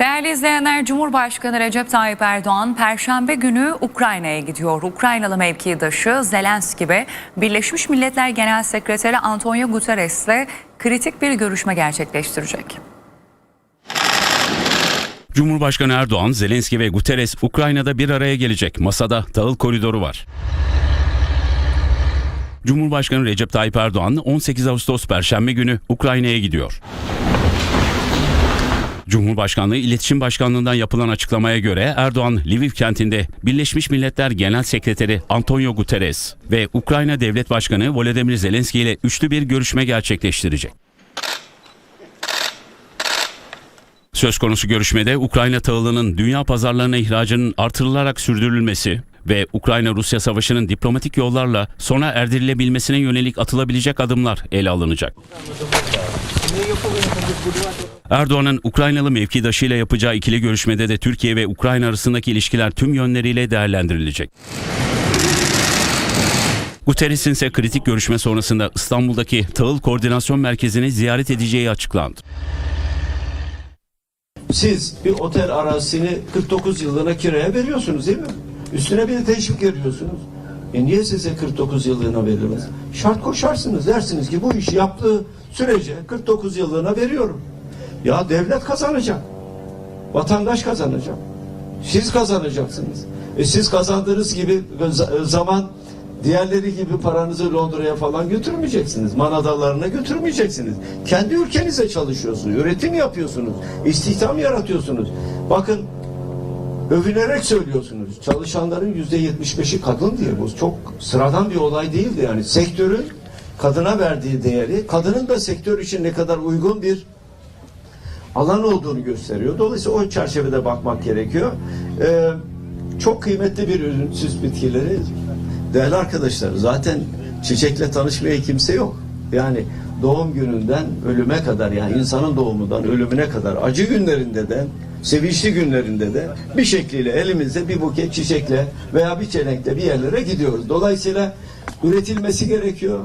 Değerli izleyenler, Cumhurbaşkanı Recep Tayyip Erdoğan Perşembe günü Ukrayna'ya gidiyor. Ukraynalı mevkidaşı Zelenski ve Birleşmiş Milletler Genel Sekreteri Antonio Guterres ile kritik bir görüşme gerçekleştirecek. Cumhurbaşkanı Erdoğan, Zelenski ve Guterres Ukrayna'da bir araya gelecek. Masada tahıl koridoru var. Cumhurbaşkanı Recep Tayyip Erdoğan 18 Ağustos Perşembe günü Ukrayna'ya gidiyor. Cumhurbaşkanlığı İletişim Başkanlığı'ndan yapılan açıklamaya göre Erdoğan, Lviv kentinde Birleşmiş Milletler Genel Sekreteri Antonio Guterres ve Ukrayna Devlet Başkanı Volodymyr Zelenski ile üçlü bir görüşme gerçekleştirecek. Söz konusu görüşmede Ukrayna tahılının dünya pazarlarına ihracının artırılarak sürdürülmesi ve Ukrayna-Rusya savaşının diplomatik yollarla sona erdirilebilmesine yönelik atılabilecek adımlar ele alınacak. Erdoğan'ın Ukraynalı mevkidaşıyla yapacağı ikili görüşmede de Türkiye ve Ukrayna arasındaki ilişkiler tüm yönleriyle değerlendirilecek. Guterres'in ise kritik görüşme sonrasında İstanbul'daki Tahıl Koordinasyon Merkezi'ni ziyaret edeceği açıklandı. Siz bir otel arazisini 49 yıllığına kiraya veriyorsunuz değil mi? Üstüne bir de teşvik veriyorsunuz. E niye size 49 yıllığına verilmez? Şart koşarsınız dersiniz ki bu işi yaptığı sürece 49 yıllığına veriyorum. Ya devlet kazanacak. Vatandaş kazanacak. Siz kazanacaksınız. E siz kazandığınız gibi z- zaman diğerleri gibi paranızı Londra'ya falan götürmeyeceksiniz. Manadalarına götürmeyeceksiniz. Kendi ülkenize çalışıyorsunuz. Üretim yapıyorsunuz. istihdam yaratıyorsunuz. Bakın övünerek söylüyorsunuz. Çalışanların yüzde yetmiş beşi kadın diye bu çok sıradan bir olay değildi yani. Sektörün kadına verdiği değeri, kadının da sektör için ne kadar uygun bir alan olduğunu gösteriyor. Dolayısıyla o çerçevede bakmak gerekiyor. Ee, çok kıymetli bir ürün süs bitkileri. Değerli arkadaşlar zaten çiçekle tanışmaya kimse yok. Yani doğum gününden ölüme kadar yani insanın doğumundan ölümüne kadar acı günlerinde de sevinçli günlerinde de bir şekliyle elimizde bir buket çiçekle veya bir çelenkle bir yerlere gidiyoruz. Dolayısıyla üretilmesi gerekiyor.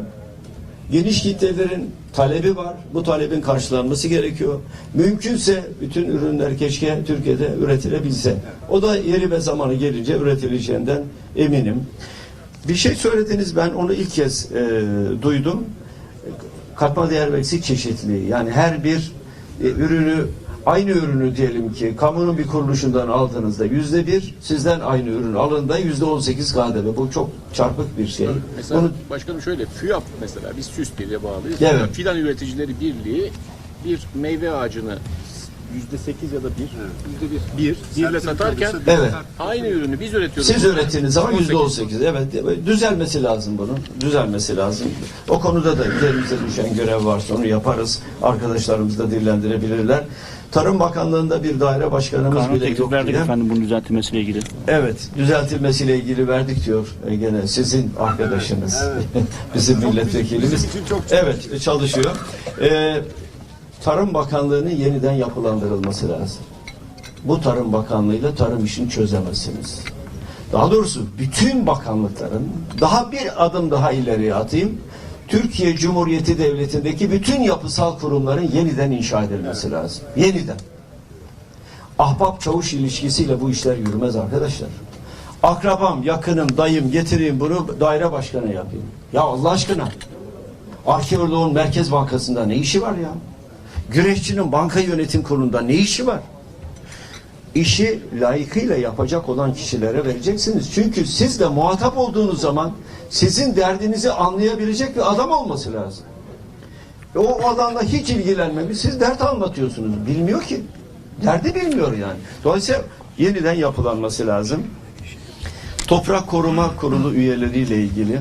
Geniş kitlelerin talebi var. Bu talebin karşılanması gerekiyor. Mümkünse bütün ürünler keşke Türkiye'de üretilebilse. O da yeri ve zamanı gelince üretileceğinden eminim. Bir şey söylediniz ben onu ilk kez e, duydum. Katma değer ve çeşitliliği. Yani her bir e, ürünü aynı ürünü diyelim ki kamunun bir kuruluşundan aldığınızda yüzde bir sizden aynı ürün alındığında yüzde on sekiz KDV. Bu çok çarpık bir şey. Mesela Bunu başkanım şöyle FÜYAP mesela biz SÜS diye bağlıyız. Evet. Fidan Üreticileri Birliği bir meyve ağacını yüzde sekiz ya da bir, yüzde bir, bir, birle satarken Evet. aynı ürünü biz üretiyoruz. Siz ürettiğiniz zaman yüzde on sekiz. Evet, düzelmesi lazım bunun. Düzelmesi lazım. O konuda da üzerimize düşen görev varsa onu yaparız. Arkadaşlarımız da dillendirebilirler. Tarım Bakanlığı'nda bir daire başkanımız Kanun bile teklif yok verdik diye. efendim bunun düzeltilmesiyle ilgili. Evet, düzeltilmesiyle ilgili verdik diyor e, gene sizin arkadaşınız. Bizim milletvekilimiz. Evet, çalışıyor. Ee, Tarım Bakanlığı'nın yeniden yapılandırılması lazım. Bu Tarım Bakanlığı'yla tarım işini çözemezsiniz. Daha doğrusu bütün bakanlıkların daha bir adım daha ileriye atayım. Türkiye Cumhuriyeti Devleti'ndeki bütün yapısal kurumların yeniden inşa edilmesi lazım. Yeniden. Ahbap çavuş ilişkisiyle bu işler yürümez arkadaşlar. Akrabam, yakınım, dayım getireyim bunu daire başkanı yapayım. Ya Allah aşkına. Arkeoloğun Merkez Bankası'nda ne işi var ya? Güreşçinin banka yönetim kurulunda ne işi var? İşi layıkıyla yapacak olan kişilere vereceksiniz. Çünkü sizle muhatap olduğunuz zaman sizin derdinizi anlayabilecek bir adam olması lazım. E o adamla hiç ilgilenmemiş. Siz dert anlatıyorsunuz. Bilmiyor ki. Derdi bilmiyor yani. Dolayısıyla yeniden yapılanması lazım. Toprak Koruma Kurulu üyeleriyle ilgili